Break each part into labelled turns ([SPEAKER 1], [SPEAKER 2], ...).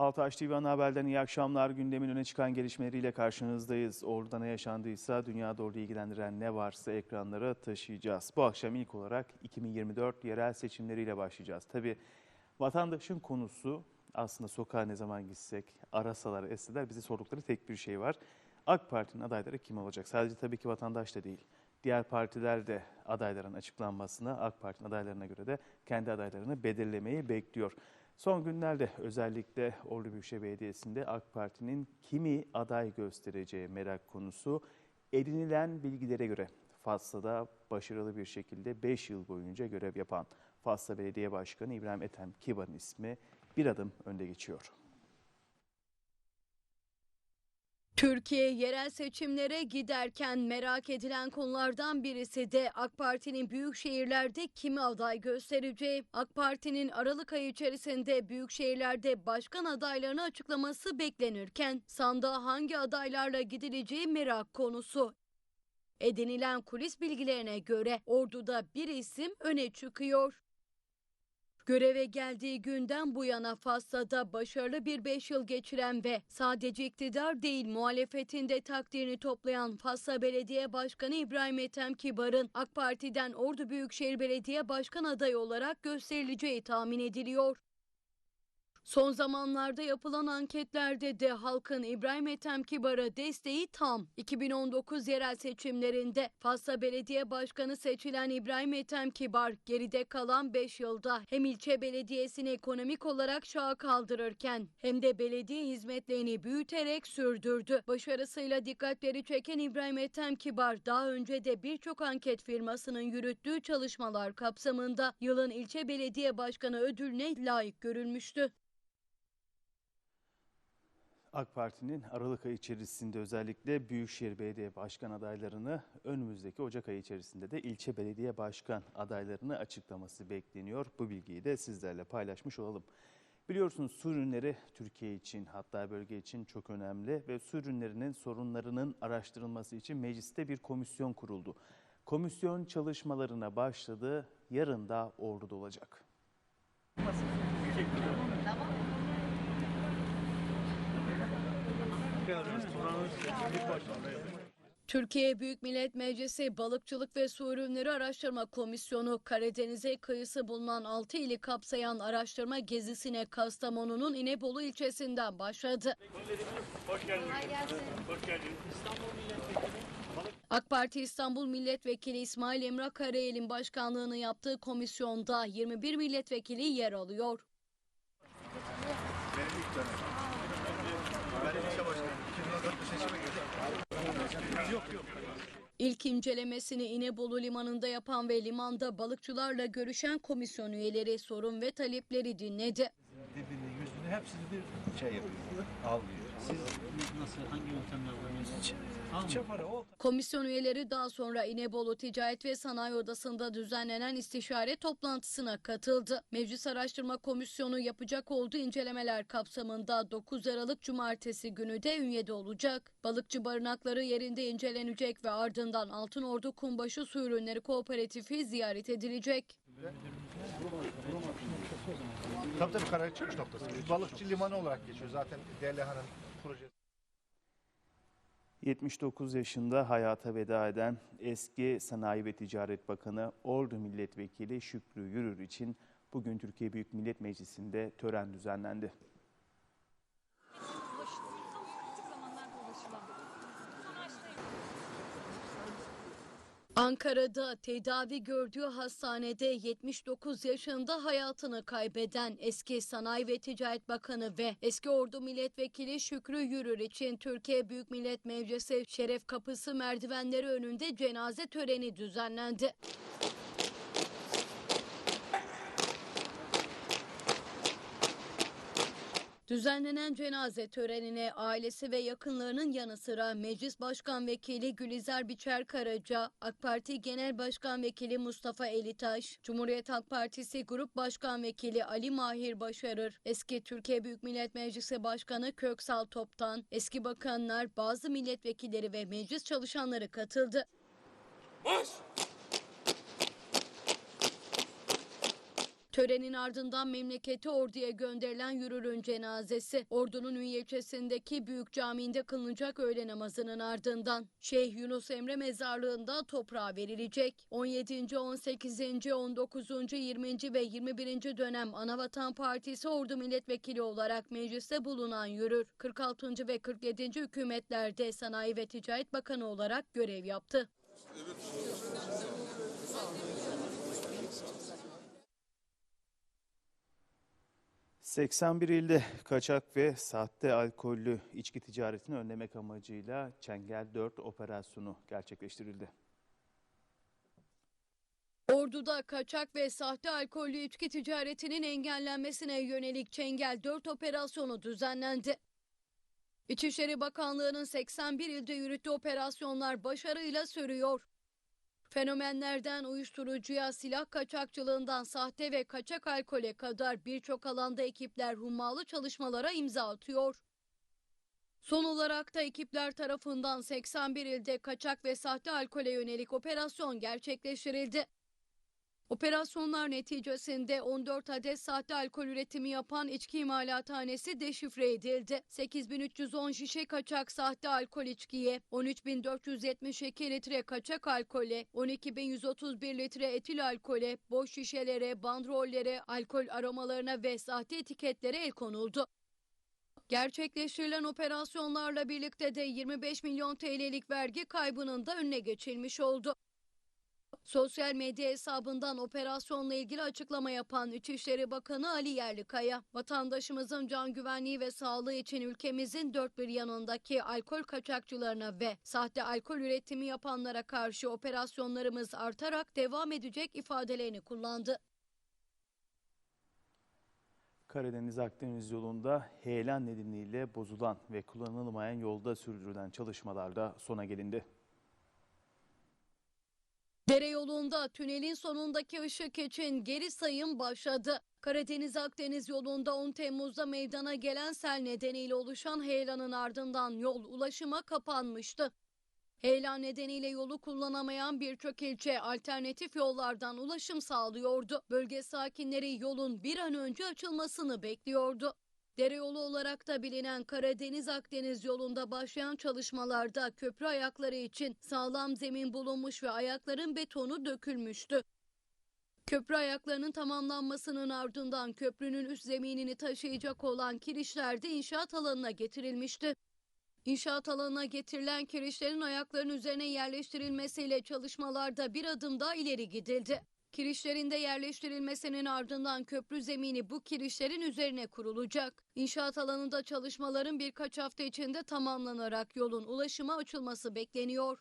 [SPEAKER 1] Altaş TV ana haberden iyi akşamlar. Gündemin öne çıkan gelişmeleriyle karşınızdayız. Orada ne yaşandıysa dünyada orada ilgilendiren ne varsa ekranlara taşıyacağız. Bu akşam ilk olarak 2024 yerel seçimleriyle başlayacağız. Tabii vatandaşın konusu aslında sokağa ne zaman gitsek, arasalar, etseler bize sordukları tek bir şey var. AK Parti'nin adayları kim olacak? Sadece tabii ki vatandaş da değil. Diğer partiler de adayların açıklanmasını, AK Parti'nin adaylarına göre de kendi adaylarını belirlemeyi bekliyor. Son günlerde özellikle Ordu Büyükşehir Belediyesi'nde AK Parti'nin kimi aday göstereceği merak konusu edinilen bilgilere göre Fas'ta başarılı bir şekilde 5 yıl boyunca görev yapan Fas'ta Belediye Başkanı İbrahim Ethem Kibar'ın ismi bir adım önde geçiyor.
[SPEAKER 2] Türkiye yerel seçimlere giderken merak edilen konulardan birisi de AK Parti'nin büyük şehirlerde kimi aday göstereceği. AK Parti'nin Aralık ayı içerisinde büyük şehirlerde başkan adaylarını açıklaması beklenirken sandığa hangi adaylarla gidileceği merak konusu. Edinilen kulis bilgilerine göre Ordu'da bir isim öne çıkıyor. Göreve geldiği günden bu yana Fas'ta başarılı bir 5 yıl geçiren ve sadece iktidar değil muhalefetinde takdirini toplayan Fas'a Belediye Başkanı İbrahim Ethem Kibar'ın AK Parti'den Ordu Büyükşehir Belediye Başkan adayı olarak gösterileceği tahmin ediliyor. Son zamanlarda yapılan anketlerde de halkın İbrahim Ethem Kibar'a desteği tam. 2019 yerel seçimlerinde Fas'a Belediye Başkanı seçilen İbrahim Ethem Kibar geride kalan 5 yılda hem ilçe belediyesini ekonomik olarak şaha kaldırırken hem de belediye hizmetlerini büyüterek sürdürdü. Başarısıyla dikkatleri çeken İbrahim Ethem Kibar daha önce de birçok anket firmasının yürüttüğü çalışmalar kapsamında yılın ilçe belediye başkanı ödülüne layık görülmüştü.
[SPEAKER 1] AK Parti'nin Aralık ayı içerisinde özellikle Büyükşehir Belediye Başkan adaylarını önümüzdeki Ocak ayı içerisinde de ilçe belediye başkan adaylarını açıklaması bekleniyor. Bu bilgiyi de sizlerle paylaşmış olalım. Biliyorsunuz su ürünleri Türkiye için hatta bölge için çok önemli ve su ürünlerinin sorunlarının araştırılması için mecliste bir komisyon kuruldu. Komisyon çalışmalarına başladı. Yarın da Ordu'da olacak.
[SPEAKER 2] Türkiye Büyük Millet Meclisi Balıkçılık ve Su Ürünleri Araştırma Komisyonu Karadeniz'e kıyısı bulunan 6 ili kapsayan araştırma gezisine Kastamonu'nun İnebolu ilçesinden başladı.
[SPEAKER 3] Hoş geldiniz. Hoş geldiniz.
[SPEAKER 2] AK Parti İstanbul Milletvekili İsmail Emrah Karayel'in başkanlığını yaptığı komisyonda 21 milletvekili yer alıyor.
[SPEAKER 4] Benim ilk dönem. Ben ilçe başkanıyım. 2014'te seçime girdim. Yok yok.
[SPEAKER 2] İlk incelemesini İnebolu Limanı'nda yapan ve limanda balıkçılarla görüşen komisyon üyeleri sorun ve talepleri dinledi.
[SPEAKER 4] Dibini, yüzünü hepsini bir şey yapıyor. Algıyor.
[SPEAKER 5] Siz nasıl, hangi yöntemler kullanıyorsunuz?
[SPEAKER 2] Komisyon üyeleri daha sonra İnebolu Ticaret ve Sanayi Odası'nda düzenlenen istişare toplantısına katıldı. Meclis Araştırma Komisyonu yapacak olduğu incelemeler kapsamında 9 Aralık Cumartesi günü de Ünye'de olacak. Balıkçı barınakları yerinde incelenecek ve ardından Altınordu Kumbaşı Su Ürünleri Kooperatifi ziyaret edilecek.
[SPEAKER 4] Tabii tabii karar çıkış noktası. Balıkçı limanı olarak geçiyor zaten Derliha'nın projesi.
[SPEAKER 1] 79 yaşında hayata veda eden eski Sanayi ve Ticaret Bakanı Ordu Milletvekili Şükrü Yürür için bugün Türkiye Büyük Millet Meclisi'nde tören düzenlendi.
[SPEAKER 2] Ankara'da tedavi gördüğü hastanede 79 yaşında hayatını kaybeden eski Sanayi ve Ticaret Bakanı ve eski Ordu Milletvekili Şükrü Yürür için Türkiye Büyük Millet Meclisi Şeref Kapısı merdivenleri önünde cenaze töreni düzenlendi. Düzenlenen cenaze törenine ailesi ve yakınlarının yanı sıra Meclis Başkan Vekili Gülizar Biçer Karaca, AK Parti Genel Başkan Vekili Mustafa Elitaş, Cumhuriyet Halk Partisi Grup Başkan Vekili Ali Mahir Başarır, eski Türkiye Büyük Millet Meclisi Başkanı Köksal Toptan, eski bakanlar, bazı milletvekilleri ve meclis çalışanları katıldı. Törenin ardından memleketi Ordu'ya gönderilen yürürün cenazesi Ordu'nun Ünye ilçesindeki Büyük Camii'nde kılınacak öğle namazının ardından Şeyh Yunus Emre mezarlığında toprağa verilecek. 17. 18. 19. 20. ve 21. dönem Anavatan Partisi Ordu Milletvekili olarak mecliste bulunan yürür 46. ve 47. hükümetlerde Sanayi ve Ticaret Bakanı olarak görev yaptı.
[SPEAKER 1] ...81 ilde kaçak ve sahte alkollü içki ticaretini önlemek amacıyla Çengel 4 operasyonu gerçekleştirildi.
[SPEAKER 2] Ordu'da kaçak ve sahte alkollü içki ticaretinin engellenmesine yönelik Çengel 4 operasyonu düzenlendi. İçişleri Bakanlığı'nın 81 ilde yürüttüğü operasyonlar başarıyla sürüyor. Fenomenlerden uyuşturucuya, silah kaçakçılığından sahte ve kaçak alkole kadar birçok alanda ekipler hummalı çalışmalara imza atıyor. Son olarak da ekipler tarafından 81 ilde kaçak ve sahte alkole yönelik operasyon gerçekleştirildi. Operasyonlar neticesinde 14 adet sahte alkol üretimi yapan içki imalathanesi deşifre edildi. 8310 şişe kaçak sahte alkol içkiye, 13472 litre kaçak alkole, 12131 litre etil alkole, boş şişelere, bandrollere, alkol aromalarına ve sahte etiketlere el konuldu. Gerçekleştirilen operasyonlarla birlikte de 25 milyon TL'lik vergi kaybının da önüne geçilmiş oldu. Sosyal medya hesabından operasyonla ilgili açıklama yapan İçişleri Bakanı Ali Yerlikaya, vatandaşımızın can güvenliği ve sağlığı için ülkemizin dört bir yanındaki alkol kaçakçılarına ve sahte alkol üretimi yapanlara karşı operasyonlarımız artarak devam edecek ifadelerini kullandı.
[SPEAKER 1] Karadeniz-Akdeniz yolunda heyelan nedeniyle bozulan ve kullanılmayan yolda sürdürülen çalışmalarda sona gelindi.
[SPEAKER 2] Dere tünelin sonundaki ışık için geri sayım başladı. Karadeniz-Akdeniz yolunda 10 Temmuz'da meydana gelen sel nedeniyle oluşan heyelanın ardından yol ulaşıma kapanmıştı. Heyelan nedeniyle yolu kullanamayan birçok ilçe alternatif yollardan ulaşım sağlıyordu. Bölge sakinleri yolun bir an önce açılmasını bekliyordu. Dereyolu olarak da bilinen Karadeniz-Akdeniz yolunda başlayan çalışmalarda köprü ayakları için sağlam zemin bulunmuş ve ayakların betonu dökülmüştü. Köprü ayaklarının tamamlanmasının ardından köprünün üst zeminini taşıyacak olan kirişler de inşaat alanına getirilmişti. İnşaat alanına getirilen kirişlerin ayakların üzerine yerleştirilmesiyle çalışmalarda bir adım daha ileri gidildi. Kirişlerin de yerleştirilmesinin ardından köprü zemini bu kirişlerin üzerine kurulacak. İnşaat alanında çalışmaların birkaç hafta içinde tamamlanarak yolun ulaşıma açılması bekleniyor.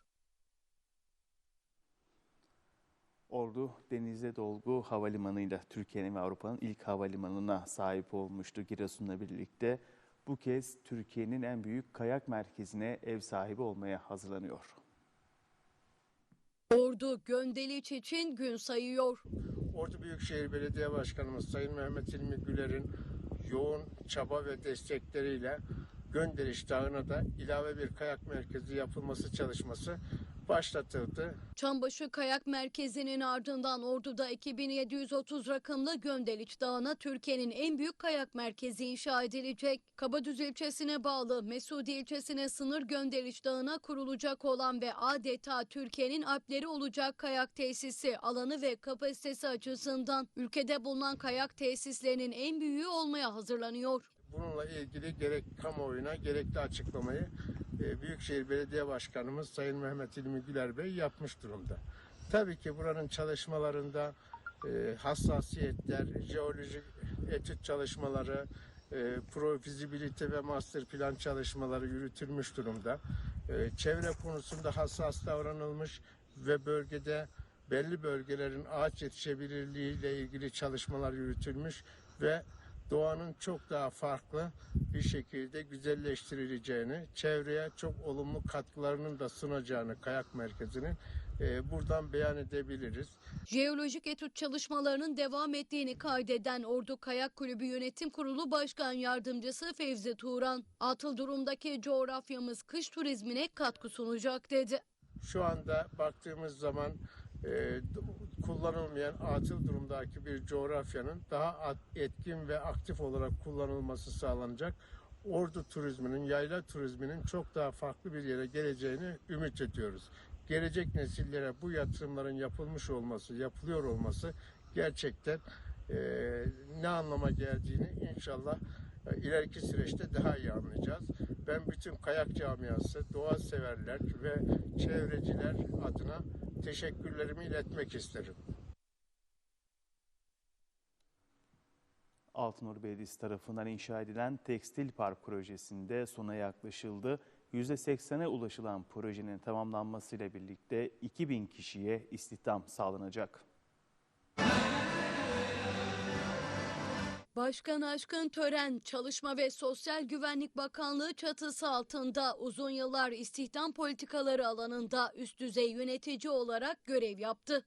[SPEAKER 1] Ordu Denizde Dolgu Havalimanı'yla Türkiye'nin ve Avrupa'nın ilk havalimanına sahip olmuştu Giresun'la birlikte. Bu kez Türkiye'nin en büyük kayak merkezine ev sahibi olmaya hazırlanıyor.
[SPEAKER 2] Ordu Göndeliç için gün sayıyor.
[SPEAKER 6] Ordu Büyükşehir Belediye Başkanımız Sayın Mehmet İlmi Güler'in yoğun çaba ve destekleriyle Gönderiş Dağı'na da ilave bir kayak merkezi yapılması çalışması başlatıldı.
[SPEAKER 2] Çambaşı Kayak Merkezi'nin ardından Ordu'da 2730 rakımlı Göndeliç Dağı'na Türkiye'nin en büyük kayak merkezi inşa edilecek. Kabadüz ilçesine bağlı Mesudi ilçesine sınır Göndeliç Dağı'na kurulacak olan ve adeta Türkiye'nin Alpleri olacak kayak tesisi alanı ve kapasitesi açısından ülkede bulunan kayak tesislerinin en büyüğü olmaya hazırlanıyor.
[SPEAKER 6] Bununla ilgili gerek kamuoyuna gerekli açıklamayı e, Büyükşehir Belediye Başkanımız Sayın Mehmet İlmi Güler Bey yapmış durumda. Tabii ki buranın çalışmalarında e, hassasiyetler, jeolojik etüt çalışmaları, e, profizibilite ve master plan çalışmaları yürütülmüş durumda. Çevre konusunda hassas davranılmış ve bölgede belli bölgelerin ağaç yetişebilirliği ile ilgili çalışmalar yürütülmüş ve doğanın çok daha farklı bir şekilde güzelleştirileceğini, çevreye çok olumlu katkılarının da sunacağını kayak merkezinin e, buradan beyan edebiliriz.
[SPEAKER 2] Jeolojik etüt çalışmalarının devam ettiğini kaydeden Ordu Kayak Kulübü Yönetim Kurulu Başkan Yardımcısı Fevzi Turan, atıl durumdaki coğrafyamız kış turizmine katkı sunacak dedi.
[SPEAKER 6] Şu anda baktığımız zaman e, kullanılmayan atıl durumdaki bir coğrafyanın daha etkin ve aktif olarak kullanılması sağlanacak. Ordu turizminin, yayla turizminin çok daha farklı bir yere geleceğini ümit ediyoruz. Gelecek nesillere bu yatırımların yapılmış olması, yapılıyor olması gerçekten e, ne anlama geldiğini inşallah e, ileriki süreçte daha iyi anlayacağız. Ben bütün kayak camiası, doğa severler ve çevreciler adına teşekkürlerimi iletmek isterim.
[SPEAKER 1] Altınoluk Belediyesi tarafından inşa edilen Tekstil Park projesinde sona yaklaşıldı. %80'e ulaşılan projenin tamamlanmasıyla birlikte 2000 kişiye istihdam sağlanacak.
[SPEAKER 2] Başkan Aşkın Tören, Çalışma ve Sosyal Güvenlik Bakanlığı çatısı altında uzun yıllar istihdam politikaları alanında üst düzey yönetici olarak görev yaptı.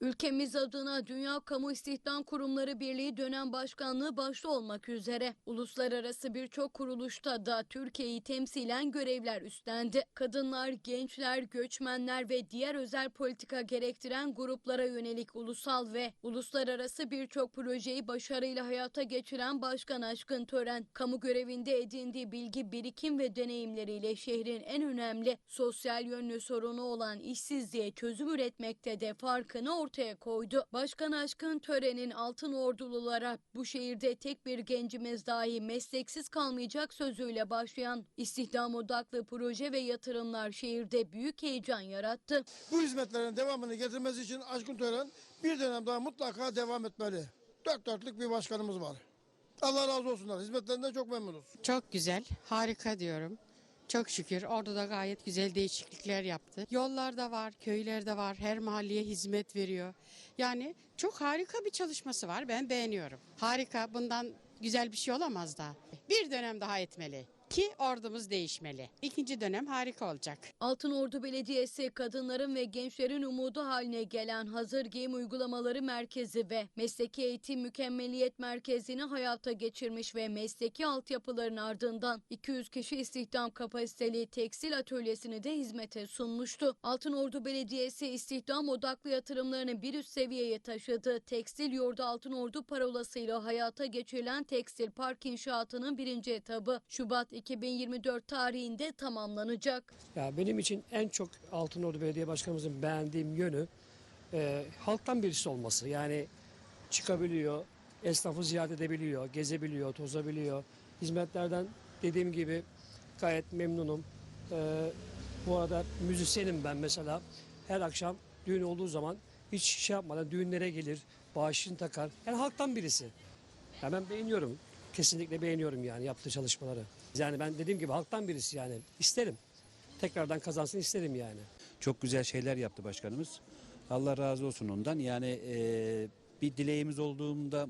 [SPEAKER 2] Ülkemiz adına Dünya Kamu İstihdam Kurumları Birliği dönem başkanlığı başta olmak üzere uluslararası birçok kuruluşta da Türkiye'yi temsilen görevler üstlendi. Kadınlar, gençler, göçmenler ve diğer özel politika gerektiren gruplara yönelik ulusal ve uluslararası birçok projeyi başarıyla hayata geçiren Başkan Aşkın Tören, kamu görevinde edindiği bilgi, birikim ve deneyimleriyle şehrin en önemli sosyal yönlü sorunu olan işsizliğe çözüm üretmekte de farkını koydu. Başkan Aşkın Tören'in altın ordululara bu şehirde tek bir gencimiz dahi mesleksiz kalmayacak sözüyle başlayan istihdam odaklı proje ve yatırımlar şehirde büyük heyecan yarattı.
[SPEAKER 7] Bu hizmetlerin devamını getirmesi için Aşkın Tören bir dönem daha mutlaka devam etmeli. Dört dörtlük bir başkanımız var. Allah razı olsunlar. Hizmetlerinden çok memnunuz.
[SPEAKER 8] Çok güzel, harika diyorum. Çok şükür orada da gayet güzel değişiklikler yaptı. Yollarda var, köylerde var, her mahalleye hizmet veriyor. Yani çok harika bir çalışması var, ben beğeniyorum. Harika, bundan güzel bir şey olamaz da. Bir dönem daha etmeli ki ordumuz değişmeli. İkinci dönem harika olacak.
[SPEAKER 2] Altınordu Belediyesi kadınların ve gençlerin umudu haline gelen Hazır Giyim Uygulamaları Merkezi ve Mesleki Eğitim Mükemmeliyet Merkezi'ni hayata geçirmiş ve mesleki altyapıların ardından 200 kişi istihdam kapasiteli tekstil atölyesini de hizmete sunmuştu. Altınordu Belediyesi istihdam odaklı yatırımlarını bir üst seviyeye taşıdı. Tekstil Yurdu Altınordu parolasıyla hayata geçirilen Tekstil Park inşaatının birinci etabı Şubat 2024 tarihinde tamamlanacak.
[SPEAKER 9] Ya benim için en çok Altınordu Belediye Başkanımızın beğendiğim yönü e, halktan birisi olması. Yani çıkabiliyor, esnafı ziyaret edebiliyor, gezebiliyor, tozabiliyor. Hizmetlerden dediğim gibi gayet memnunum. E, bu arada müzisyenim ben mesela. Her akşam düğün olduğu zaman hiç şey yapmadan düğünlere gelir, bağışını takar. Yani halktan birisi. Ya ben beğeniyorum. Kesinlikle beğeniyorum yani yaptığı çalışmaları. Yani ben dediğim gibi halktan birisi yani isterim. Tekrardan kazansın isterim yani.
[SPEAKER 10] Çok güzel şeyler yaptı başkanımız. Allah razı olsun ondan. Yani e, bir dileğimiz olduğunda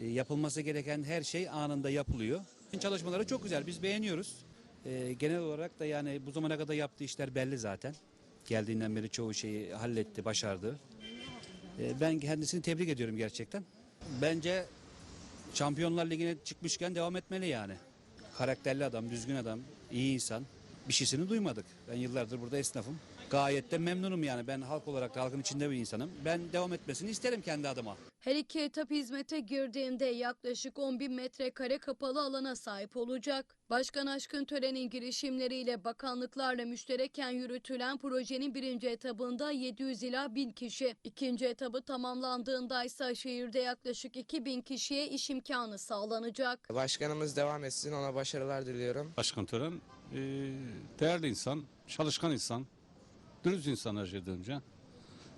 [SPEAKER 10] e, yapılması gereken her şey anında yapılıyor. Çalışmaları çok güzel. Biz beğeniyoruz. E, genel olarak da yani bu zamana kadar yaptığı işler belli zaten. Geldiğinden beri çoğu şeyi halletti, başardı. E, ben kendisini tebrik ediyorum gerçekten. Bence Şampiyonlar Ligi'ne çıkmışken devam etmeli yani. Karakterli adam, düzgün adam, iyi insan. Bir şeysini duymadık. Ben yıllardır burada esnafım. Gayet de memnunum yani. Ben halk olarak da halkın içinde bir insanım. Ben devam etmesini isterim kendi adıma.
[SPEAKER 2] Her iki etap hizmete girdiğinde yaklaşık 10 bin metrekare kapalı alana sahip olacak. Başkan Aşkın Tören'in girişimleriyle bakanlıklarla müştereken yürütülen projenin birinci etabında 700 ila 1000 kişi, ikinci etabı tamamlandığında ise şehirde yaklaşık 2000 kişiye iş imkanı sağlanacak.
[SPEAKER 11] Başkanımız devam etsin ona başarılar diliyorum.
[SPEAKER 12] Başkan Tören e, değerli insan, çalışkan insan, dürüst insan her şeyden önce.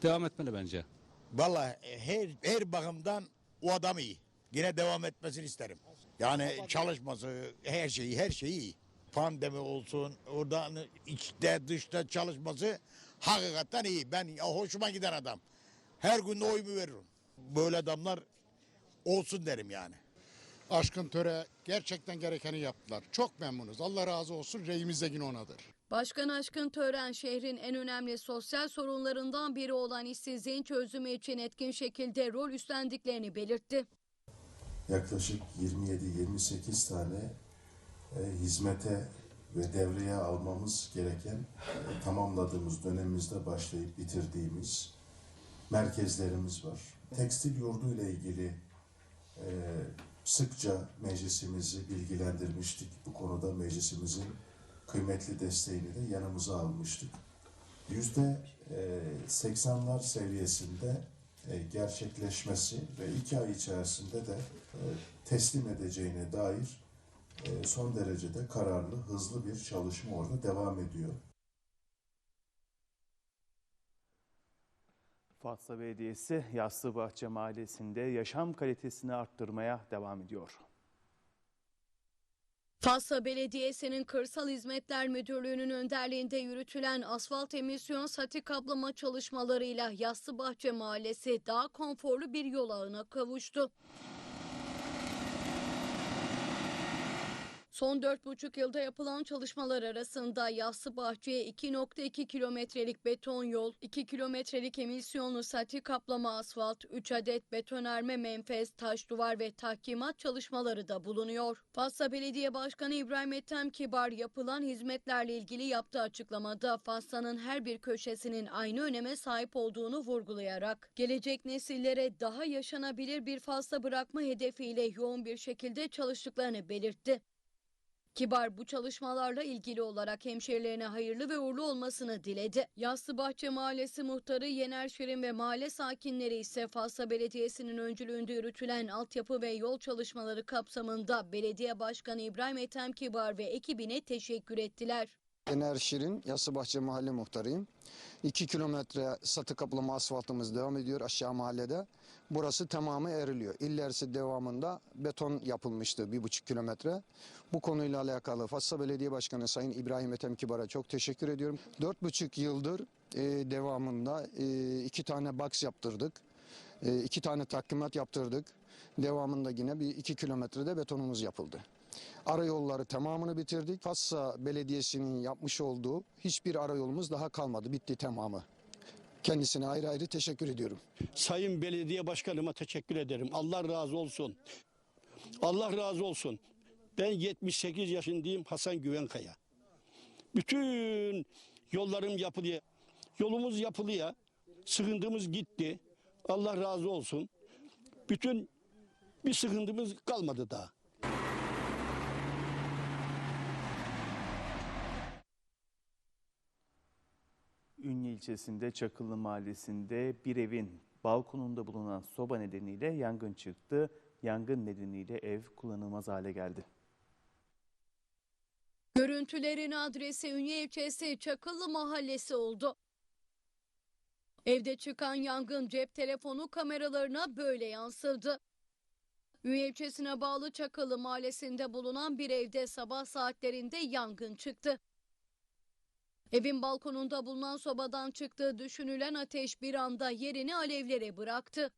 [SPEAKER 12] Devam etmeli bence.
[SPEAKER 13] Vallahi her her bakımdan o adam iyi. Yine devam etmesini isterim. Yani çalışması, her şeyi, her şeyi iyi. Pandemi olsun, oradan içte dışta çalışması hakikaten iyi. Ben hoşuma giden adam. Her gün de oyumu veririm. Böyle adamlar olsun derim yani.
[SPEAKER 7] Aşkın Töre gerçekten gerekeni yaptılar. Çok memnunuz. Allah razı olsun. Reyimiz de yine onadır.
[SPEAKER 2] Başkan Aşkın Tören şehrin en önemli sosyal sorunlarından biri olan işsizliğin çözümü için etkin şekilde rol üstlendiklerini belirtti.
[SPEAKER 14] yaklaşık 27-28 tane e, hizmete ve devreye almamız gereken e, tamamladığımız dönemimizde başlayıp bitirdiğimiz merkezlerimiz var. Tekstil yurdu ile ilgili e, sıkça meclisimizi bilgilendirmiştik. Bu konuda meclisimizin kıymetli desteğini de yanımıza almıştık. Yüzde e, 80'lar seviyesinde e, gerçekleşmesi ve iki ay içerisinde de e, teslim edeceğine dair e, son derecede kararlı, hızlı bir çalışma orada devam ediyor.
[SPEAKER 1] Fatsa Belediyesi Yassıbahçe Mahallesi'nde yaşam kalitesini arttırmaya devam ediyor.
[SPEAKER 2] Fatsa Belediyesi'nin Kırsal Hizmetler Müdürlüğü'nün önderliğinde yürütülen asfalt emisyon sati kaplama çalışmalarıyla Yassıbahçe Mahallesi daha konforlu bir yol ağına kavuştu. Son 4,5 yılda yapılan çalışmalar arasında Yassıbahçe'ye 2,2 kilometrelik beton yol, 2 kilometrelik emisyonlu sati kaplama asfalt, 3 adet betonarme menfez, taş duvar ve tahkimat çalışmaları da bulunuyor. Fatsa Belediye Başkanı İbrahim Ethem Kibar yapılan hizmetlerle ilgili yaptığı açıklamada Fatsa'nın her bir köşesinin aynı öneme sahip olduğunu vurgulayarak gelecek nesillere daha yaşanabilir bir Fatsa bırakma hedefiyle yoğun bir şekilde çalıştıklarını belirtti. Kibar bu çalışmalarla ilgili olarak hemşerilerine hayırlı ve uğurlu olmasını diledi. Yassıbahçe Mahallesi muhtarı Yener Şirin ve mahalle sakinleri ise Fatsa Belediyesi'nin öncülüğünde yürütülen altyapı ve yol çalışmaları kapsamında Belediye Başkanı İbrahim Ethem Kibar ve ekibine teşekkür ettiler.
[SPEAKER 15] Ener Şirin, Yassıbahçe Mahalle Muhtarıyım. 2 kilometre satı kaplama asfaltımız devam ediyor aşağı mahallede. Burası tamamı eriliyor. İlerisi devamında beton yapılmıştı 1,5 kilometre. Bu konuyla alakalı Fatsa Belediye Başkanı Sayın İbrahim Ethem Kibar'a çok teşekkür ediyorum. 4,5 yıldır e, devamında e, iki tane box yaptırdık. E, iki tane takdimat yaptırdık. Devamında yine bir 2 kilometrede betonumuz yapıldı. Arayolları tamamını bitirdik. Fatsa Belediyesi'nin yapmış olduğu hiçbir arayolumuz daha kalmadı. Bitti tamamı. Kendisine ayrı ayrı teşekkür ediyorum.
[SPEAKER 16] Sayın Belediye Başkanıma teşekkür ederim. Allah razı olsun. Allah razı olsun. Ben 78 yaşındayım Hasan Güvenkaya. Bütün yollarım yapılıyor. Yolumuz yapılıyor. Sıkıntımız gitti. Allah razı olsun. Bütün bir sıkıntımız kalmadı daha.
[SPEAKER 1] Ünye ilçesinde Çakıllı Mahallesi'nde bir evin balkonunda bulunan soba nedeniyle yangın çıktı. Yangın nedeniyle ev kullanılmaz hale geldi.
[SPEAKER 2] Görüntülerin adresi Ünye ilçesi Çakıllı Mahallesi oldu. Evde çıkan yangın cep telefonu kameralarına böyle yansıdı. Ünye ilçesine bağlı Çakıllı Mahallesi'nde bulunan bir evde sabah saatlerinde yangın çıktı. Evin balkonunda bulunan sobadan çıktığı düşünülen ateş bir anda yerini alevlere bıraktı.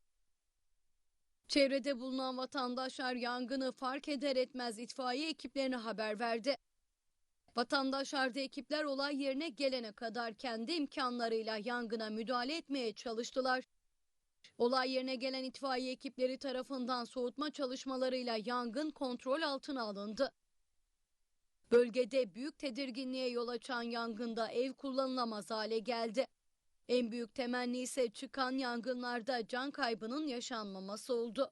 [SPEAKER 2] Çevrede bulunan vatandaşlar yangını fark eder etmez itfaiye ekiplerine haber verdi. Vatandaşlar da ekipler olay yerine gelene kadar kendi imkanlarıyla yangına müdahale etmeye çalıştılar. Olay yerine gelen itfaiye ekipleri tarafından soğutma çalışmalarıyla yangın kontrol altına alındı. Bölgede büyük tedirginliğe yol açan yangında ev kullanılamaz hale geldi. En büyük temenni ise çıkan yangınlarda can kaybının yaşanmaması oldu.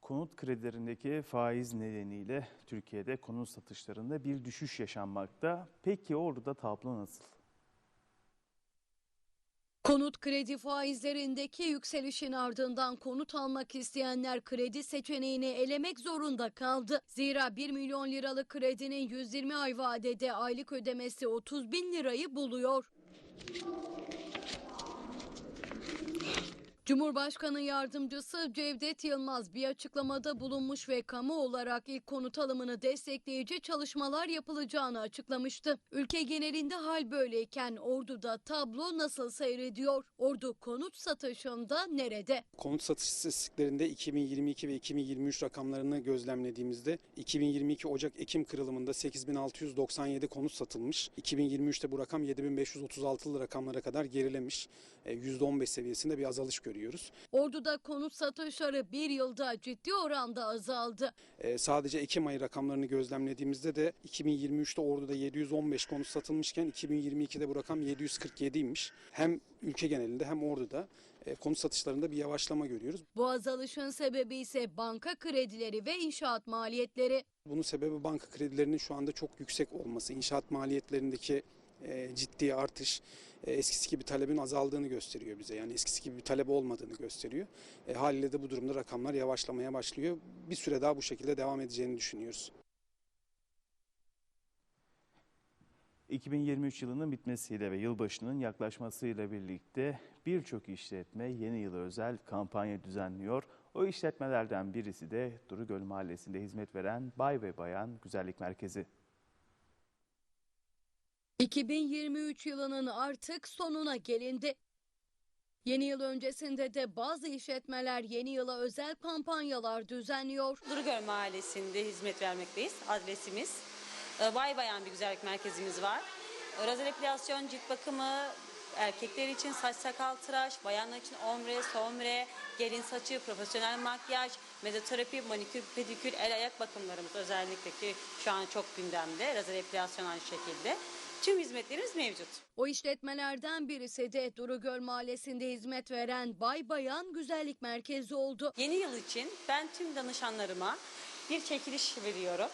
[SPEAKER 1] Konut kredilerindeki faiz nedeniyle Türkiye'de konut satışlarında bir düşüş yaşanmakta. Peki orada tablo nasıl?
[SPEAKER 2] Konut kredi faizlerindeki yükselişin ardından konut almak isteyenler kredi seçeneğini elemek zorunda kaldı. Zira 1 milyon liralık kredinin 120 ay vadede aylık ödemesi 30 bin lirayı buluyor. Cumhurbaşkanı yardımcısı Cevdet Yılmaz bir açıklamada bulunmuş ve kamu olarak ilk konut alımını destekleyici çalışmalar yapılacağını açıklamıştı. Ülke genelinde hal böyleyken Ordu'da tablo nasıl seyrediyor? Ordu konut satışında nerede?
[SPEAKER 17] Konut satış istatistiklerinde 2022 ve 2023 rakamlarını gözlemlediğimizde 2022 Ocak-Ekim kırılımında 8697 konut satılmış. 2023'te bu rakam 7536 rakamlara kadar gerilemiş. %15 seviyesinde bir azalış görüyoruz.
[SPEAKER 2] Ordu'da konut satışları bir yılda ciddi oranda azaldı.
[SPEAKER 17] Ee, sadece Ekim ayı rakamlarını gözlemlediğimizde de 2023'te Ordu'da 715 konut satılmışken 2022'de bu rakam 747'ymiş. Hem ülke genelinde hem Ordu'da e, konut satışlarında bir yavaşlama görüyoruz.
[SPEAKER 2] Bu azalışın sebebi ise banka kredileri ve inşaat maliyetleri.
[SPEAKER 17] Bunun sebebi banka kredilerinin şu anda çok yüksek olması, inşaat maliyetlerindeki e, ciddi artış e, eskisi gibi talebin azaldığını gösteriyor bize. Yani eskisi gibi bir talep olmadığını gösteriyor. E, haliyle de bu durumda rakamlar yavaşlamaya başlıyor. Bir süre daha bu şekilde devam edeceğini düşünüyoruz.
[SPEAKER 1] 2023 yılının bitmesiyle ve yılbaşının yaklaşmasıyla birlikte birçok işletme yeni yıla özel kampanya düzenliyor. O işletmelerden birisi de Durugöl Mahallesi'nde hizmet veren Bay ve Bayan Güzellik Merkezi.
[SPEAKER 2] 2023 yılının artık sonuna gelindi. Yeni yıl öncesinde de bazı işletmeler yeni yıla özel kampanyalar düzenliyor.
[SPEAKER 18] Durugöl Mahallesi'nde hizmet vermekteyiz. Adresimiz. Ee, Bay Bayan bir güzellik merkezimiz var. Ee, Razel epilasyon, cilt bakımı, erkekler için saç sakal tıraş, bayanlar için ombre, sombre, gelin saçı, profesyonel makyaj, mezoterapi, manikür, pedikür, el ayak bakımlarımız özellikle ki şu an çok gündemde. Razel epilasyon aynı şekilde. Tüm hizmetlerimiz mevcut.
[SPEAKER 2] O işletmelerden birisi de Durugöl Mahallesi'nde hizmet veren Bay Bayan Güzellik Merkezi oldu.
[SPEAKER 18] Yeni yıl için ben tüm danışanlarıma bir çekiliş veriyorum.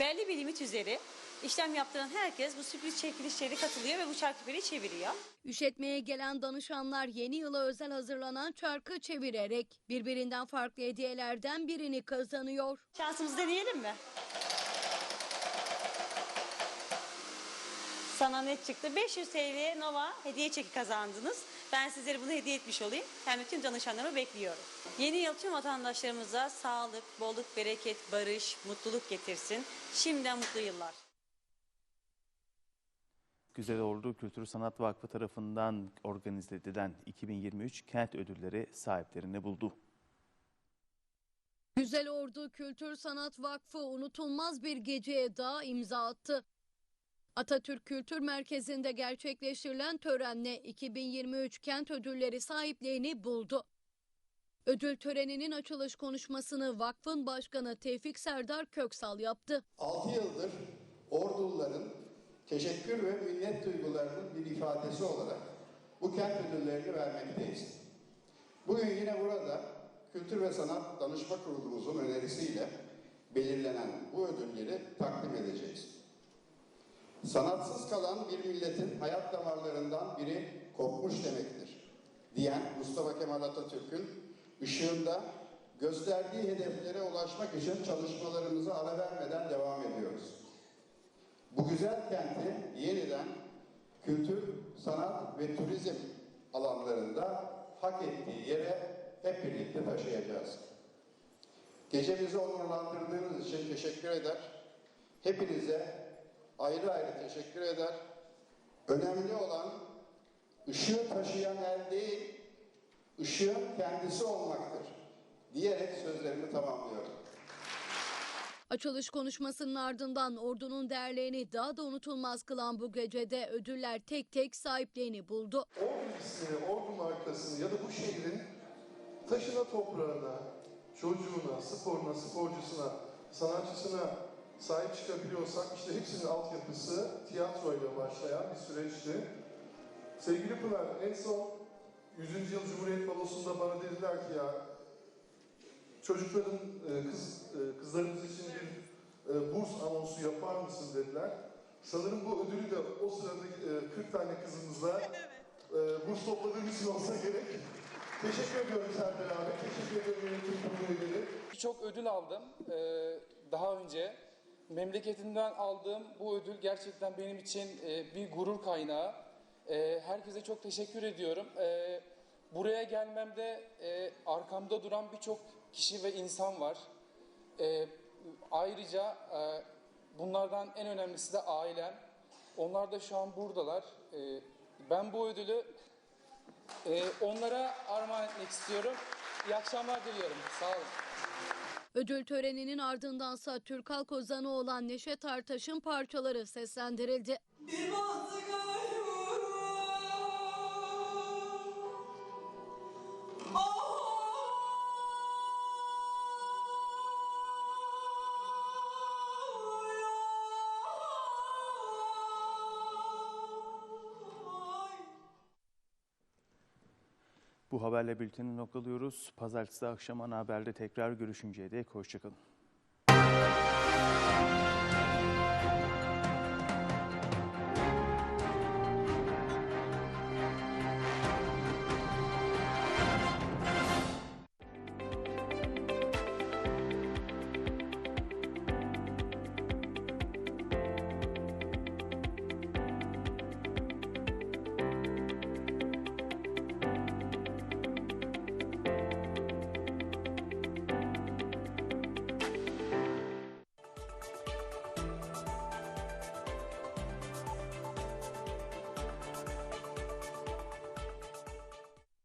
[SPEAKER 18] Belli bir limit üzeri işlem yaptıran herkes bu sürpriz çekilişleri katılıyor ve bu çarkıperi çeviriyor.
[SPEAKER 2] İşletmeye gelen danışanlar yeni yıla özel hazırlanan çarkı çevirerek birbirinden farklı hediyelerden birini kazanıyor.
[SPEAKER 18] Şansımızı deneyelim mi? Sana ne çıktı? 500 TL Nova hediye çeki kazandınız. Ben sizlere bunu hediye etmiş olayım. Hem de tüm danışanlarımı bekliyorum. Yeni yıl tüm vatandaşlarımıza sağlık, bolluk, bereket, barış, mutluluk getirsin. Şimdiden mutlu yıllar.
[SPEAKER 1] Güzel Ordu Kültür Sanat Vakfı tarafından organize edilen 2023 Kent Ödülleri sahiplerini buldu.
[SPEAKER 2] Güzel Ordu Kültür Sanat Vakfı unutulmaz bir geceye daha imza attı. Atatürk Kültür Merkezi'nde gerçekleştirilen törenle 2023 Kent Ödülleri sahipliğini buldu. Ödül töreninin açılış konuşmasını vakfın başkanı Tevfik Serdar Köksal yaptı.
[SPEAKER 19] 6 yıldır Orduluların teşekkür ve minnet duygularının bir ifadesi olarak bu kent ödüllerini vermekteyiz. Bugün yine burada Kültür ve Sanat Danışma Kurulumuzun önerisiyle belirlenen bu ödülleri takdim edeceğiz. Sanatsız kalan bir milletin hayat damarlarından biri kopmuş demektir diyen Mustafa Kemal Atatürk'ün ışığında gösterdiği hedeflere ulaşmak için çalışmalarımızı ara vermeden devam ediyoruz. Bu güzel kenti yeniden kültür, sanat ve turizm alanlarında hak ettiği yere hep birlikte taşıyacağız. Gecemizi onurlandırdığınız için teşekkür eder. Hepinize ayrı ayrı teşekkür eder. Önemli olan ışığı taşıyan el değil, ışığın kendisi olmaktır diyerek sözlerimi tamamlıyorum.
[SPEAKER 2] Açılış konuşmasının ardından ordunun değerlerini daha da unutulmaz kılan bu gecede ödüller tek tek sahiplerini buldu.
[SPEAKER 20] Ordu ismini, Ordu markasını ya da bu şehrin taşına toprağına, çocuğuna, sporuna, sporcusuna, sanatçısına sahip çıkabiliyorsak işte hepsinin altyapısı tiyatroyla başlayan bir süreçti. Sevgili Pınar en son 100. yıl Cumhuriyet Balosu'nda bana dediler ki ya çocukların, e, kız, e, kızlarımız için bir e, burs anonsu yapar mısın dediler. Sanırım bu ödülü de o sırada e, 40 tane kızımızla burs topladığımız için olsa gerek. Teşekkür ediyorum Serdar abi, teşekkür ediyorum yönetim kurulu üyeleri.
[SPEAKER 21] Çok ödül aldım ee, daha önce. Memleketimden aldığım bu ödül gerçekten benim için e, bir gurur kaynağı. E, herkese çok teşekkür ediyorum. E, buraya gelmemde e, arkamda duran birçok kişi ve insan var. E, ayrıca e, bunlardan en önemlisi de ailem. Onlar da şu an buradalar. E, ben bu ödülü e, onlara armağan etmek istiyorum. İyi akşamlar diliyorum. Sağ olun.
[SPEAKER 2] Ödül töreninin ardındansa Türk halk ozanı olan Neşet Ertaş'ın parçaları seslendirildi.
[SPEAKER 22] Bir bahtı
[SPEAKER 1] Bu haberle bülteni noktalıyoruz. Pazartesi akşam ana haberde tekrar görüşünceye dek hoşçakalın.